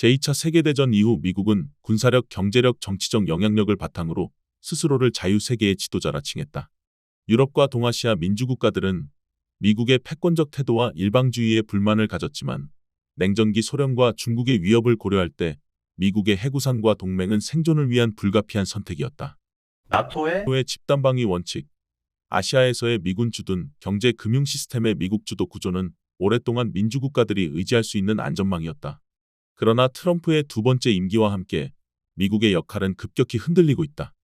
제2차 세계대전 이후 미국은 군사력, 경제력, 정치적 영향력을 바탕으로 스스로를 자유세계의 지도자라 칭했다. 유럽과 동아시아 민주국가들은 미국의 패권적 태도와 일방주의에 불만을 가졌지만 냉전기 소련과 중국의 위협을 고려할 때 미국의 해구산과 동맹은 생존을 위한 불가피한 선택이었다. 나토의 의 집단방위 원칙, 아시아에서의 미군 주둔 경제 금융 시스템의 미국 주도 구조는 오랫동안 민주국가들이 의지할 수 있는 안전망이었다. 그러나 트럼프의 두 번째 임기와 함께 미국의 역할은 급격히 흔들리고 있다.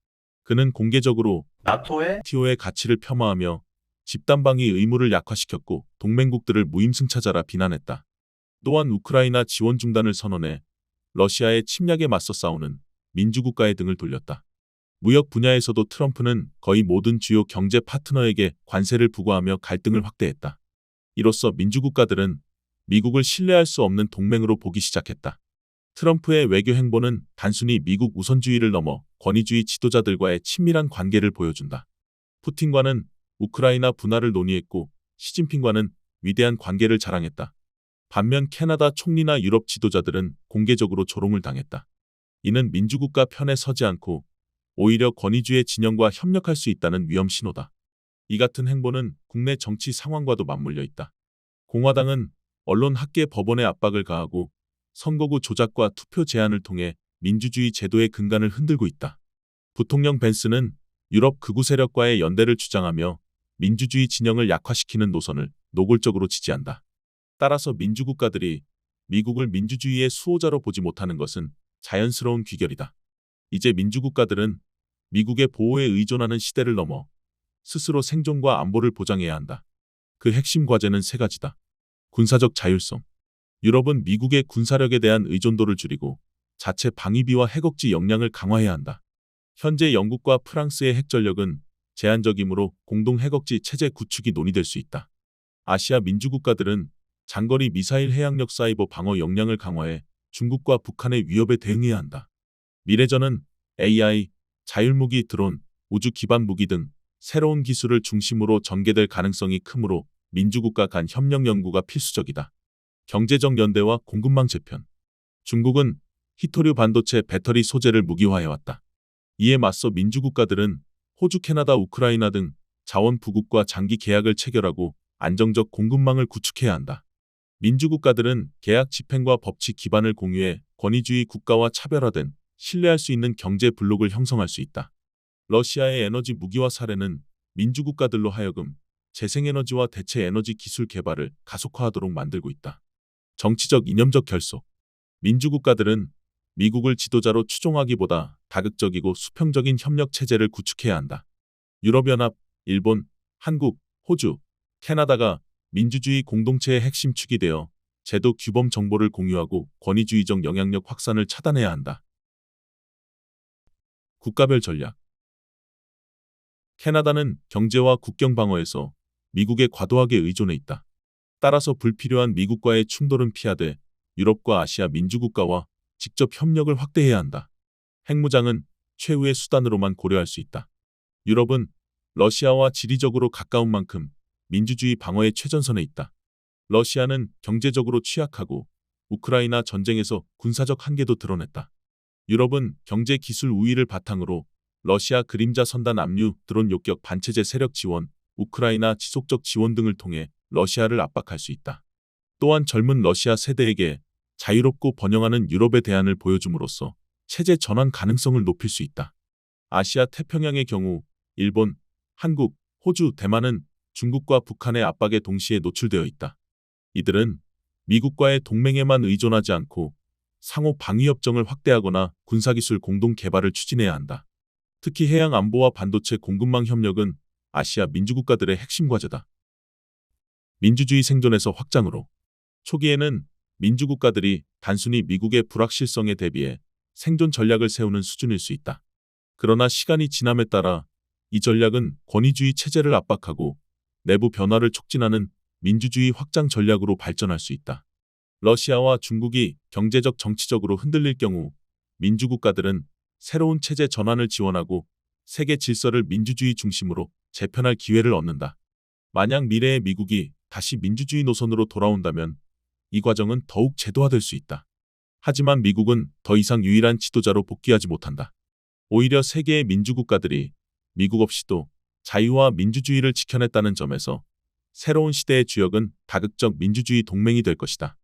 그는 공개적으로 나토의 TO의 가치를 폄하하며 집단방위 의무를 약화시켰고 동맹국들을 무임승차자라 비난했다. 또한 우크라이나 지원 중단을 선언해 러시아의 침략에 맞서 싸우는 민주국가의 등을 돌렸다. 무역 분야에서도 트럼프는 거의 모든 주요 경제 파트너에게 관세를 부과하며 갈등을 확대했다. 이로써 민주국가들은 미국을 신뢰할 수 없는 동맹으로 보기 시작했다. 트럼프의 외교 행보는 단순히 미국 우선주의를 넘어 권위주의 지도자들과의 친밀한 관계를 보여준다. 푸틴과는 우크라이나 분할을 논의했고 시진핑과는 위대한 관계를 자랑했다. 반면 캐나다 총리나 유럽 지도자들은 공개적으로 조롱을 당했다. 이는 민주국가 편에 서지 않고 오히려 권위주의 진영과 협력할 수 있다는 위험 신호다. 이 같은 행보는 국내 정치 상황과도 맞물려 있다. 공화당은 언론 학계 법원에 압박을 가하고 선거구 조작과 투표 제한을 통해 민주주의 제도의 근간을 흔들고 있다. 부통령 벤스는 유럽 극우 세력과의 연대를 주장하며 민주주의 진영을 약화시키는 노선을 노골적으로 지지한다. 따라서 민주국가들이 미국을 민주주의의 수호자로 보지 못하는 것은 자연스러운 귀결이다. 이제 민주국가들은 미국의 보호에 의존하는 시대를 넘어 스스로 생존과 안보를 보장해야 한다. 그 핵심 과제는 세 가지다. 군사적 자율성. 유럽은 미국의 군사력에 대한 의존도를 줄이고 자체 방위비와 핵억지 역량을 강화해야 한다. 현재 영국과 프랑스의 핵전력은 제한적이므로 공동 핵억지 체제 구축이 논의될 수 있다. 아시아 민주국가들은 장거리 미사일 해양력 사이버 방어 역량을 강화해 중국과 북한의 위협에 대응해야 한다. 미래전은 AI, 자율무기 드론, 우주 기반 무기 등 새로운 기술을 중심으로 전개될 가능성이 크므로 민주국가 간 협력 연구가 필수적이다. 경제적 연대와 공급망 재편. 중국은 히토류 반도체 배터리 소재를 무기화해왔다. 이에 맞서 민주국가들은 호주, 캐나다, 우크라이나 등 자원 부국과 장기 계약을 체결하고 안정적 공급망을 구축해야 한다. 민주국가들은 계약 집행과 법치 기반을 공유해 권위주의 국가와 차별화된 신뢰할 수 있는 경제 블록을 형성할 수 있다. 러시아의 에너지 무기화 사례는 민주국가들로 하여금 재생에너지와 대체 에너지 기술 개발을 가속화하도록 만들고 있다. 정치적 이념적 결속. 민주국가들은 미국을 지도자로 추종하기보다 다극적이고 수평적인 협력 체제를 구축해야 한다. 유럽연합, 일본, 한국, 호주, 캐나다가 민주주의 공동체의 핵심 축이 되어 제도 규범 정보를 공유하고 권위주의적 영향력 확산을 차단해야 한다. 국가별 전략 캐나다는 경제와 국경 방어에서 미국에 과도하게 의존해 있다. 따라서 불필요한 미국과의 충돌은 피하되 유럽과 아시아 민주국가와 직접 협력을 확대해야 한다. 핵무장은 최후의 수단으로만 고려할 수 있다. 유럽은 러시아와 지리적으로 가까운 만큼 민주주의 방어의 최전선에 있다. 러시아는 경제적으로 취약하고 우크라이나 전쟁에서 군사적 한계도 드러냈다. 유럽은 경제 기술 우위를 바탕으로 러시아 그림자 선단 압류, 드론 욕격 반체제 세력 지원, 우크라이나 지속적 지원 등을 통해 러시아를 압박할 수 있다. 또한 젊은 러시아 세대에게 자유롭고 번영하는 유럽의 대안을 보여줌으로써 체제 전환 가능성을 높일 수 있다. 아시아 태평양의 경우 일본, 한국, 호주, 대만은 중국과 북한의 압박에 동시에 노출되어 있다. 이들은 미국과의 동맹에만 의존하지 않고 상호 방위협정을 확대하거나 군사기술 공동 개발을 추진해야 한다. 특히 해양 안보와 반도체 공급망 협력은 아시아 민주국가들의 핵심 과제다. 민주주의 생존에서 확장으로 초기에는 민주국가들이 단순히 미국의 불확실성에 대비해 생존 전략을 세우는 수준일 수 있다. 그러나 시간이 지남에 따라 이 전략은 권위주의 체제를 압박하고 내부 변화를 촉진하는 민주주의 확장 전략으로 발전할 수 있다. 러시아와 중국이 경제적 정치적으로 흔들릴 경우 민주국가들은 새로운 체제 전환을 지원하고 세계 질서를 민주주의 중심으로 재편할 기회를 얻는다. 만약 미래의 미국이 다시 민주주의 노선으로 돌아온다면 이 과정은 더욱 제도화될 수 있다. 하지만 미국은 더 이상 유일한 지도자로 복귀하지 못한다. 오히려 세계의 민주국가들이 미국 없이도 자유와 민주주의를 지켜냈다는 점에서 새로운 시대의 주역은 다극적 민주주의 동맹이 될 것이다.